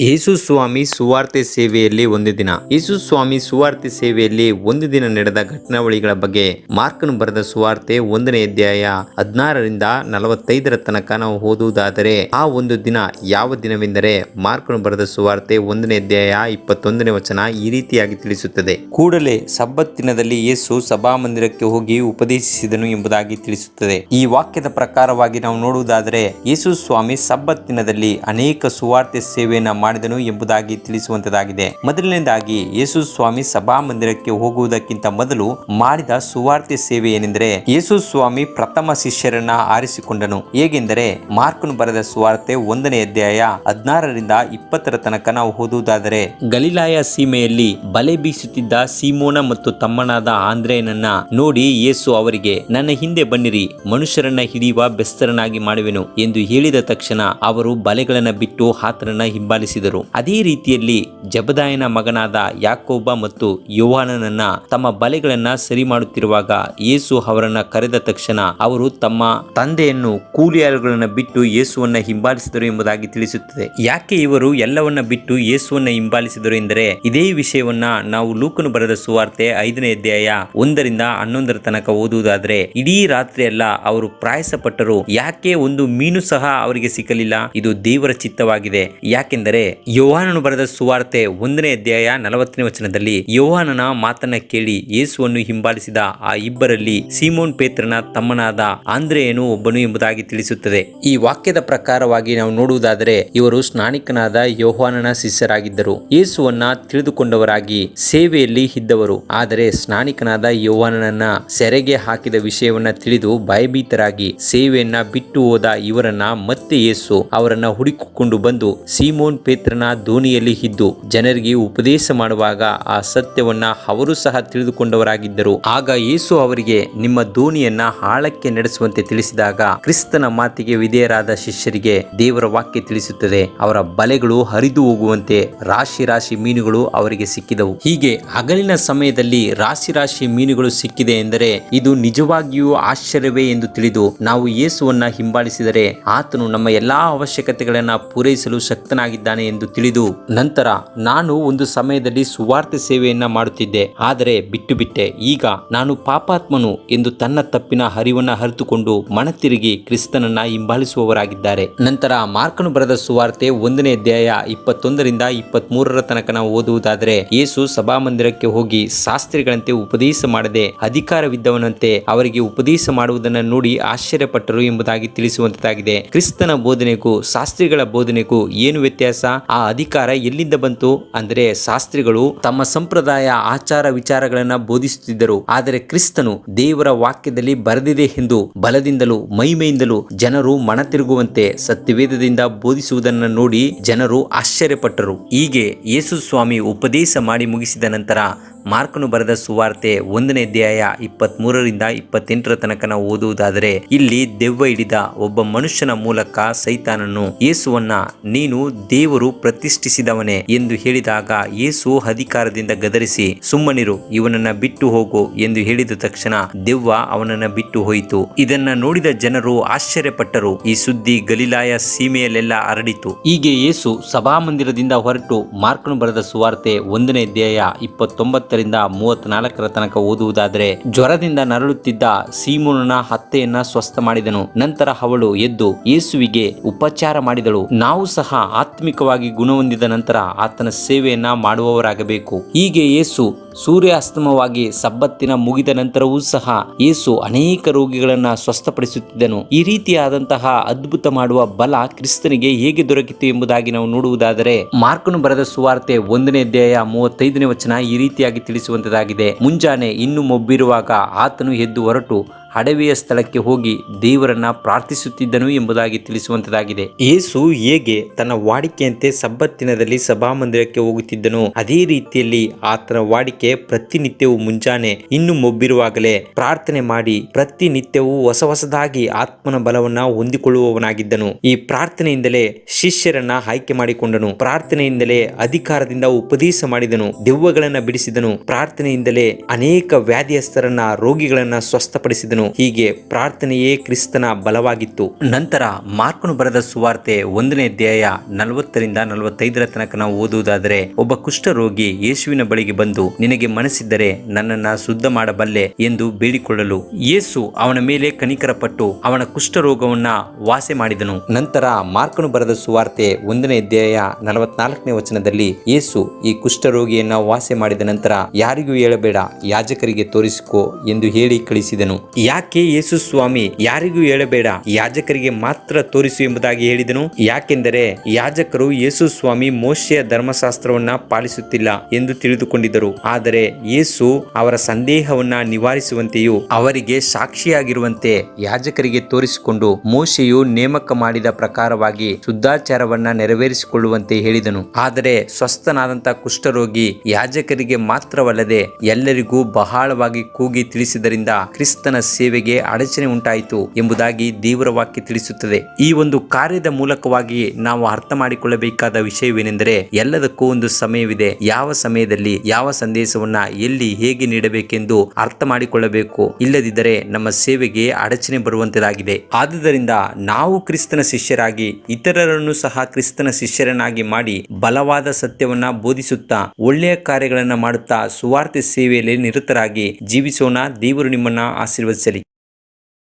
ಯೇಸು ಸ್ವಾಮಿ ಸುವಾರ್ತೆ ಸೇವೆಯಲ್ಲಿ ಒಂದು ದಿನ. ಯೇಸು ಸ್ವಾಮಿ ಸುವಾರ್ತೆ ಸೇವೆಯಲ್ಲಿ ಒಂದು ದಿನ ನಡೆದ ಘಟನಾವಳಿಗಳ ಬಗ್ಗೆ ಮಾರ್ಕನು ಬರೆದ ಸುವಾರ್ತೆ ಒಂದನೇ ಅಧ್ಯಾಯ ಹದಿನಾರರಿಂದ ನಲವತ್ತೈದರ ತನಕ ನಾವು ಓದುವುದಾದರೆ, ಆ ಒಂದು ದಿನ ಯಾವ ದಿನವೆಂದರೆ ಮಾರ್ಕನು ಬರೆದ ಸುವಾರ್ತೆ ಒಂದನೇ ಅಧ್ಯಾಯ ಇಪ್ಪತ್ತೊಂದನೇ ವಚನ ಈ ರೀತಿಯಾಗಿ ತಿಳಿಸುತ್ತದೆ. ಕೂಡಲೇ ಸಬ್ಬತ್ ದಿನದಲ್ಲಿ ಯೇಸು ಸಭಾಮಂದಿರಕ್ಕೆ ಹೋಗಿ ಉಪದೇಶಿಸಿದನು ಎಂಬುದಾಗಿ ತಿಳಿಸುತ್ತದೆ. ಈ ವಾಕ್ಯದ ಪ್ರಕಾರವಾಗಿ ನಾವು ನೋಡುವುದಾದರೆ, ಯೇಸು ಸ್ವಾಮಿ ಸಬ್ಬತ್ ದಿನದಲ್ಲಿ ಅನೇಕ ಸುವಾರ್ತೆ ಸೇವೆಯನ್ನ ಮಾಡಿದನು ಎಂಬುದಾಗಿ ತಿಳಿಸುವಂತದಾಗಿದೆ. ಮೊದಲನೇದಾಗಿ ಯೇಸು ಸ್ವಾಮಿ ಸಭಾ ಮಂದಿರಕ್ಕೆ ಹೋಗುವುದಕ್ಕಿಂತ ಮೊದಲು ಮಾಡಿದ ಸುವಾರ್ತೆ ಸೇವೆ ಏನೆಂದರೆ ಯೇಸು ಸ್ವಾಮಿ ಪ್ರಥಮ ಶಿಷ್ಯರನ್ನ ಆರಿಸಿಕೊಂಡನು. ಹೇಗೆಂದರೆ ಮಾರ್ಕನು ಬರೆದ ಸುವಾರ್ತೆ ಒಂದನೇ ಅಧ್ಯಾಯ ಹದಿನಾರರಿಂದ ಇಪ್ಪತ್ತರ ತನಕ ನಾವು ಓದುವುದಾದರೆ, ಗಲಿಲಾಯ ಸೀಮೆಯಲ್ಲಿ ಬಲೆ ಬೀಸುತ್ತಿದ್ದ ಸೀಮೋನ ಮತ್ತು ತಮ್ಮನಾದ ಆಂದ್ರೇಯನನ್ನ ನೋಡಿ ಯೇಸು ಅವರಿಗೆ, ನನ್ನ ಹಿಂದೆ ಬನ್ನಿರಿ, ಮನುಷ್ಯರನ್ನ ಹಿಡಿಯುವ ಬೆಸ್ತರನಾಗಿ ಮಾಡುವೆನು ಎಂದು ಹೇಳಿದ ತಕ್ಷಣ ಅವರು ಬಲೆಗಳನ್ನ ಬಿಟ್ಟು ಆತನನ್ನ ಹಿಂಬಾಲಿಸಿದರು. ಅದೇ ರೀತಿಯಲ್ಲಿ ಜಬದಾಯನ ಮಗನಾದ ಯಾಕೋಬ ಮತ್ತು ಯೋಹಾನನನ್ನ ತಮ್ಮ ಬಲೆಗಳನ್ನ ಸರಿ ಮಾಡುತ್ತಿರುವಾಗ ಯೇಸು ಅವರನ್ನ ಕರೆದ ತಕ್ಷಣ ಅವರು ತಮ್ಮ ತಂದೆಯನ್ನು ಕೂಲಿಯಾಳುಗಳನ್ನ ಬಿಟ್ಟು ಯೇಸುವನ್ನ ಹಿಂಬಾಲಿಸಿದರು ಎಂಬುದಾಗಿ ತಿಳಿಸುತ್ತದೆ. ಯಾಕೆ ಇವರು ಎಲ್ಲವನ್ನ ಬಿಟ್ಟು ಯೇಸುವನ್ನ ಹಿಂಬಾಲಿಸಿದರು ಎಂದರೆ ಇದೇ ವಿಷಯವನ್ನ ನಾವು ಲೂಕನು ಬರೆದ ಸುವಾರ್ತೆ ಐದನೇ ಅಧ್ಯಾಯ ಒಂದರಿಂದ ಹನ್ನೊಂದರ ತನಕ ಓದುವುದಾದ್ರೆ ಇಡೀ ರಾತ್ರಿ ಎಲ್ಲ ಅವರು ಪ್ರಾಯಸಪಟ್ಟರು. ಯಾಕೆ ಒಂದು ಮೀನು ಸಹ ಅವರಿಗೆ ಸಿಕ್ಕಲಿಲ್ಲ ಇದು ದೇವರ ಚಿತ್ತವಾಗಿದೆ. ಯಾಕೆಂದರೆ ಯೋಹಾನನು ಬರೆದ ಸುವಾರ್ತೆ ಒಂದನೇ ಅಧ್ಯಾಯ ನಲವತ್ತನೇ ವಚನದಲ್ಲಿ ಯೋಹಾನನ ಮಾತನ್ನ ಕೇಳಿ ಯೇಸುವನ್ನು ಹಿಂಬಾಲಿಸಿದ ಆ ಇಬ್ಬರಲ್ಲಿ ಸೀಮೋನ್ ಪೇತ್ರನ ತಮ್ಮನಾದ ಆಂದ್ರೆಯನು ಒಬ್ಬನು ಎಂಬುದಾಗಿ ತಿಳಿಸುತ್ತದೆ. ಈ ವಾಕ್ಯದ ಪ್ರಕಾರವಾಗಿ ನಾವು ನೋಡುವುದಾದರೆ ಇವರು ಸ್ನಾನಿಕನಾದ ಯೋಹಾನನ ಶಿಷ್ಯರಾಗಿದ್ದರು. ಯೇಸುವನ್ನ ತಿಳಿದುಕೊಂಡವರಾಗಿ ಸೇವೆಯಲ್ಲಿ ಇದ್ದವರು. ಆದರೆ ಸ್ನಾನಿಕನಾದ ಯೋಹಾನನನ್ನ ಸೆರೆಗೆ ಹಾಕಿದ ವಿಷಯವನ್ನ ತಿಳಿದು ಭಯಭೀತರಾಗಿ ಸೇವೆಯನ್ನ ಬಿಟ್ಟು ಹೋದ ಇವರನ್ನ ಮತ್ತೆ ಯೇಸು ಅವರನ್ನ ಹುಡುಕಿಕೊಂಡು ಬಂದು ಸೀಮೋನ್ ಪೇತ್ರನ ದೋಣಿಯಲ್ಲಿ ಇದ್ದು ಜನರಿಗೆ ಉಪದೇಶ ಮಾಡುವಾಗ ಆ ಸತ್ಯವನ್ನ ಅವರು ಸಹ ತಿಳಿದುಕೊಂಡವರಾಗಿದ್ದರು. ಆಗ ಯೇಸು ಅವರಿಗೆ ನಿಮ್ಮ ದೋಣಿಯನ್ನ ಆಳಕ್ಕೆ ನಡೆಸುವಂತೆ ತಿಳಿಸಿದಾಗ ಕ್ರಿಸ್ತನ ಮಾತಿಗೆ ವಿಧೇಯರಾದ ಶಿಷ್ಯರಿಗೆ ದೇವರ ವಾಕ್ಯ ತಿಳಿಸುತ್ತದೆ. ಅವರ ಬಲೆಗಳು ಹರಿದು ಹೋಗುವಂತೆ ರಾಶಿ ರಾಶಿ ಮೀನುಗಳು ಅವರಿಗೆ ಸಿಕ್ಕಿದವು. ಹೀಗೆ ಹಗಲಿನ ಸಮಯದಲ್ಲಿ ರಾಶಿ ರಾಶಿ ಮೀನುಗಳು ಸಿಕ್ಕಿದೆ ಎಂದರೆ ಇದು ನಿಜವಾಗಿಯೂ ಆಶ್ಚರ್ಯವೇ ಎಂದು ತಿಳಿದು ನಾವು ಯೇಸುವನ್ನ ಹಿಂಬಾಲಿಸಿದರೆ ಆತನು ನಮ್ಮ ಎಲ್ಲಾ ಅವಶ್ಯಕತೆಗಳನ್ನ ಪೂರೈಸಲು ಶಕ್ತನಾಗಿದ್ದಾನೆ ಎಂದು ತಿಳಿದು ನಂತರ ನಾನು ಒಂದು ಸಮಯದಲ್ಲಿ ಸುವಾರ್ತೆ ಸೇವೆಯನ್ನ ಮಾಡುತ್ತಿದ್ದೆ. ಆದರೆ ಬಿಟ್ಟು ಬಿಟ್ಟೆ. ಈಗ ನಾನು ಪಾಪಾತ್ಮನು ಎಂದು ತನ್ನ ತಪ್ಪಿನ ಹರಿವನ್ನ ಹರಿತುಕೊಂಡು ಮನತಿರುಗಿ ಕ್ರಿಸ್ತನನ್ನ ಹಿಂಬಾಲಿಸುವವರಾಗಿದ್ದಾರೆ. ನಂತರ ಮಾರ್ಕನು ಬರೆದ ಸುವಾರ್ತೆ ಒಂದನೇ ಅಧ್ಯಾಯ ಇಪ್ಪತ್ತೊಂದರಿಂದ ಇಪ್ಪತ್ತ್ ಮೂರರ ತನಕ ನಾವು ಓದುವುದಾದರೆ, ಯೇಸು ಸಭಾಮಂದಿರಕ್ಕೆ ಹೋಗಿ ಶಾಸ್ತ್ರಿಗಳಂತೆ ಉಪದೇಶ ಮಾಡದೆ ಅಧಿಕಾರವಿದ್ದವನಂತೆ ಅವರಿಗೆ ಉಪದೇಶ ಮಾಡುವುದನ್ನು ನೋಡಿ ಆಶ್ಚರ್ಯಪಟ್ಟರು ಎಂಬುದಾಗಿ ತಿಳಿಸುವಂತಾಗಿದೆ ಕ್ರಿಸ್ತನ ಬೋಧನೆಗೂ ಶಾಸ್ತ್ರಿಗಳ ಬೋಧನೆಗೂ ಏನು ವ್ಯತ್ಯಾಸ? ಆ ಅಧಿಕಾರ ಎಲ್ಲಿಂದ ಬಂತು? ಅಂದರೆ ಶಾಸ್ತ್ರಿಗಳು ತಮ್ಮ ಸಂಪ್ರದಾಯ ಆಚಾರ ವಿಚಾರಗಳನ್ನ ಬೋಧಿಸುತ್ತಿದ್ದರು. ಆದರೆ ಕ್ರಿಸ್ತನು ದೇವರ ವಾಕ್ಯದಲ್ಲಿ ಬರೆದಿದೆ ಎಂದು ಬಲದಿಂದಲೂ ಮಹಿಮೆಯಿಂದಲೂ ಜನರು ಮನ ತಿರುಗುವಂತೆ ಸತ್ಯವೇದದಿಂದ ಬೋಧಿಸುವುದನ್ನು ನೋಡಿ ಜನರು ಆಶ್ಚರ್ಯಪಟ್ಟರು. ಹೀಗೆ ಯೇಸು ಸ್ವಾಮಿ ಉಪದೇಶ ಮಾಡಿ ಮುಗಿಸಿದ ನಂತರ ಮಾರ್ಕನು ಬರೆದ ಸುವಾರ್ತೆ ಒಂದನೇ ಅಧ್ಯಾಯ ಇಪ್ಪತ್ತ್ ಮೂರರಿಂದ ಇಪ್ಪತ್ತೆಂಟರ ತನಕ ನಾವು ಓದುವುದಾದರೆ, ಇಲ್ಲಿ ದೆವ್ವ ಹಿಡಿದ ಒಬ್ಬ ಮನುಷ್ಯನ ಮೂಲಕ ಸೈತಾನನು, ಯೇಸುವನ್ನ, ನೀನು ದೇವರು ಪ್ರತಿಷ್ಠಿಸಿದವನೇ ಎಂದು ಹೇಳಿದಾಗ ಯೇಸು ಅಧಿಕಾರದಿಂದ ಗದರಿಸಿ, ಸುಮ್ಮನಿರು, ಇವನನ್ನ ಬಿಟ್ಟು ಹೋಗು ಎಂದು ಹೇಳಿದ ತಕ್ಷಣ ದೆವ್ವ ಅವನನ್ನ ಬಿಟ್ಟು ಹೋಯಿತು. ಇದನ್ನ ನೋಡಿದ ಜನರು ಆಶ್ಚರ್ಯಪಟ್ಟರು. ಈ ಸುದ್ದಿ ಗಲಿಲಾಯ ಸೀಮೆಯಲ್ಲೆಲ್ಲ ಹರಡಿತು. ಹೀಗೆ ಯೇಸು ಸಭಾಮಂದಿರದಿಂದ ಹೊರಟು ಮಾರ್ಕನು ಬರೆದ ಸುವಾರ್ತೆ ಒಂದನೇ ಅಧ್ಯಾಯ ಇಪ್ಪತ್ತೊಂಬತ್ತರಿಂದ ಮೂವತ್ನಾಲ್ಕರ ತನಕ ಓದುವುದಾದರೆ ಜ್ವರದಿಂದ ನರಳುತ್ತಿದ್ದ ಸೀಮೋನನ ಹತ್ತೆಯನ್ನ ಸ್ವಸ್ಥ ಮಾಡಿದನು. ನಂತರ ಅವಳು ಎದ್ದು ಯೇಸುವಿಗೆ ಉಪಚಾರ ಮಾಡಿದಳು. ನಾವು ಸಹ ಆತ್ಮಿಕವಾಗಿ ಗುಣ ಹೊಂದಿದ ನಂತರ ಆತನ ಸೇವೆಯನ್ನ ಮಾಡುವವರಾಗಬೇಕು. ಹೀಗೆ ಯೇಸು ಸೂರ್ಯಾಸ್ತಮವಾಗಿ ಸಬ್ಬತ್ತಿನ ಮುಗಿದ ನಂತರವೂ ಸಹ ಯೇಸು ಅನೇಕ ರೋಗಿಗಳನ್ನ ಸ್ವಸ್ಥಪಡಿಸುತ್ತಿದ್ದನು. ಈ ರೀತಿಯಾದಂತಹ ಅದ್ಭುತ ಮಾಡುವ ಬಲ ಕ್ರಿಸ್ತನಿಗೆ ಹೇಗೆ ದೊರಕಿತು ಎಂಬುದಾಗಿ ನಾವು ನೋಡುವುದಾದರೆ, ಮಾರ್ಕನು ಬರೆದ ಸುವಾರ್ತೆ ಒಂದನೇ ಅಧ್ಯಾಯ ಮೂವತ್ತೈದನೇ ವಚನ ಈ ರೀತಿಯಾಗಿ ತಿಳಿಸುವಂತದಾಗಿದೆ. ಮುಂಜಾನೆ ಇನ್ನು ಮೊಬ್ಬಿರುವಾಗ ಆತನು ಎದ್ದು ಹೊರಟು ಅಡವಿಯ ಸ್ಥಳಕ್ಕೆ ಹೋಗಿ ದೇವರನ್ನ ಪ್ರಾರ್ಥಿಸುತ್ತಿದ್ದನು ಎಂಬುದಾಗಿ ತಿಳಿಸುವಂತದಾಗಿದೆ. ಯೇಸು ಹೇಗೆ ತನ್ನ ವಾಡಿಕೆಯಂತೆ ಸಬ್ಬತ್ತಿನದಲ್ಲಿ ಸಭಾಮಂದಿರಕ್ಕೆ ಹೋಗುತ್ತಿದ್ದನು, ಅದೇ ರೀತಿಯಲ್ಲಿ ಆತನ ವಾಡಿಕೆ ಪ್ರತಿನಿತ್ಯವೂ ಮುಂಜಾನೆ ಇನ್ನು ಮೊಬ್ಬಿರುವಾಗಲೇ ಪ್ರಾರ್ಥನೆ ಮಾಡಿ ಪ್ರತಿನಿತ್ಯವೂ ಹೊಸ ಹೊಸದಾಗಿ ಆತ್ಮನ ಬಲವನ್ನ ಹೊಂದಿಕೊಳ್ಳುವವನಾಗಿದ್ದನು. ಈ ಪ್ರಾರ್ಥನೆಯಿಂದಲೇ ಶಿಷ್ಯರನ್ನ ಆಯ್ಕೆ ಮಾಡಿಕೊಂಡನು. ಪ್ರಾರ್ಥನೆಯಿಂದಲೇ ಅಧಿಕಾರದಿಂದ ಉಪದೇಶ ಮಾಡಿದನು. ದೆವ್ವಗಳನ್ನ ಬಿಡಿಸಿದನು. ಪ್ರಾರ್ಥನೆಯಿಂದಲೇ ಅನೇಕ ವ್ಯಾಧಿಯಸ್ಥರನ್ನ ರೋಗಿಗಳನ್ನ ಸ್ವಸ್ಥಪಡಿಸಿದನು. ಹೀಗೆ ಪ್ರಾರ್ಥನೆಯೇ ಕ್ರಿಸ್ತನ ಬಲವಾಗಿತ್ತು. ನಂತರ ಮಾರ್ಕನು ಬರೆದ ಸುವಾರ್ತೆ ಒಂದನೇ ಅಧ್ಯಾಯ ನಲವತ್ತರಿಂದ ನಲವತ್ತೈದರ ತನಕ ನಾವು ಓದುವುದಾದರೆ, ಒಬ್ಬ ಕುಷ್ಠರೋಗಿ ಯೇಸುವಿನ ಬಳಿಗೆ ಬಂದು, ನಿನಗೆ ಮನಸ್ಸಿದ್ದರೆ ನನ್ನನ್ನ ಶುದ್ಧ ಮಾಡಬಲ್ಲೆ ಎಂದು ಬೇಡಿಕೊಳ್ಳಲು. ಯೇಸು ಅವನ ಮೇಲೆ ಕನಿಕರಪಟ್ಟು ಅವನ ಕುಷ್ಠರೋಗವನ್ನ ವಾಸೆ ಮಾಡಿದನು. ನಂತರ ಮಾರ್ಕನು ಬರೆದ ಸುವಾರ್ತೆ ಒಂದನೇ ಅಧ್ಯಾಯ ನಲವತ್ನಾಲ್ಕನೇ ವಚನದಲ್ಲಿ ಯೇಸು ಈ ಕುಷ್ಠರೋಗಿಯನ್ನ ವಾಸೆ ಮಾಡಿದ ನಂತರ, ಯಾರಿಗೂ ಹೇಳಬೇಡ, ಯಾಜಕರಿಗೆ ತೋರಿಸಿಕೋ ಎಂದು ಹೇಳಿ ಕಳಿಸಿದನು ಯಾಕೆ ಯೇಸು ಸ್ವಾಮಿ ಯಾರಿಗೂ ಹೇಳಬೇಡ, ಯಾಜಕರಿಗೆ ಮಾತ್ರ ತೋರಿಸು ಎಂಬುದಾಗಿ ಹೇಳಿದನು? ಯಾಕೆಂದರೆ ಯಾಜಕರು ಯೇಸು ಸ್ವಾಮಿ ಮೋಶೆಯ ಧರ್ಮಶಾಸ್ತ್ರವನ್ನ ಪಾಲಿಸುತ್ತಿಲ್ಲ ಎಂದು ತಿಳಿದುಕೊಂಡಿದ್ದರು. ಆದರೆ ಯೇಸು ಅವರ ಸಂದೇಹವನ್ನ ನಿವಾರಿಸುವಂತೆಯೂ, ಅವರಿಗೆ ಸಾಕ್ಷಿಯಾಗಿರುವಂತೆ ಯಾಜಕರಿಗೆ ತೋರಿಸಿಕೊಂಡು ಮೋಶೆಯು ನೇಮಕ ಮಾಡಿದ ಪ್ರಕಾರವಾಗಿ ಶುದ್ಧಾಚಾರವನ್ನ ನೆರವೇರಿಸಿಕೊಳ್ಳುವಂತೆ ಹೇಳಿದನು. ಆದರೆ ಸ್ವಸ್ಥನಾದಂತ ಕುಷ್ಠರೋಗಿ ಯಾಜಕರಿಗೆ ಮಾತ್ರವಲ್ಲದೆ ಎಲ್ಲರಿಗೂ ಬಹಳವಾಗಿ ಕೂಗಿ ತಿಳಿಸಿದರಿಂದ ಕ್ರಿಸ್ತನ ಸೇವೆಗೆ ಅಡಚಣೆ ಉಂಟಾಯಿತು ಎಂಬುದಾಗಿ ದೇವರ ವಾಕ್ಯ ತಿಳಿಸುತ್ತದೆ. ಈ ಒಂದು ಕಾರ್ಯದ ಮೂಲಕವಾಗಿ ನಾವು ಅರ್ಥ ಮಾಡಿಕೊಳ್ಳಬೇಕಾದ ವಿಷಯವೇನೆಂದರೆ ಎಲ್ಲದಕ್ಕೂ ಒಂದು ಸಮಯವಿದೆ. ಯಾವ ಸಮಯದಲ್ಲಿ ಯಾವ ಸಂದೇಶವನ್ನ ಎಲ್ಲಿ ಹೇಗೆ ನೀಡಬೇಕೆಂದು ಅರ್ಥ ಮಾಡಿಕೊಳ್ಳಬೇಕು ಇಲ್ಲದಿದ್ದರೆ ನಮ್ಮ ಸೇವೆಗೆ ಅಡಚಣೆ ಬರುವಂತದಾಗಿದೆ. ಆದುದರಿಂದ ನಾವು ಕ್ರಿಸ್ತನ ಶಿಷ್ಯರಾಗಿ ಇತರರನ್ನು ಸಹ ಕ್ರಿಸ್ತನ ಶಿಷ್ಯರನ್ನಾಗಿ ಮಾಡಿ ಬಲವಾದ ಸತ್ಯವನ್ನ ಬೋಧಿಸುತ್ತಾ ಒಳ್ಳೆಯ ಕಾರ್ಯಗಳನ್ನ ಮಾಡುತ್ತಾ ಸುವಾರ್ತೆ ಸೇವೆಯಲ್ಲಿ ನಿರತರಾಗಿ ಜೀವಿಸೋಣ. ದೇವರು ನಿಮ್ಮನ್ನ ಆಶೀರ್ವದಿಸಲಿ.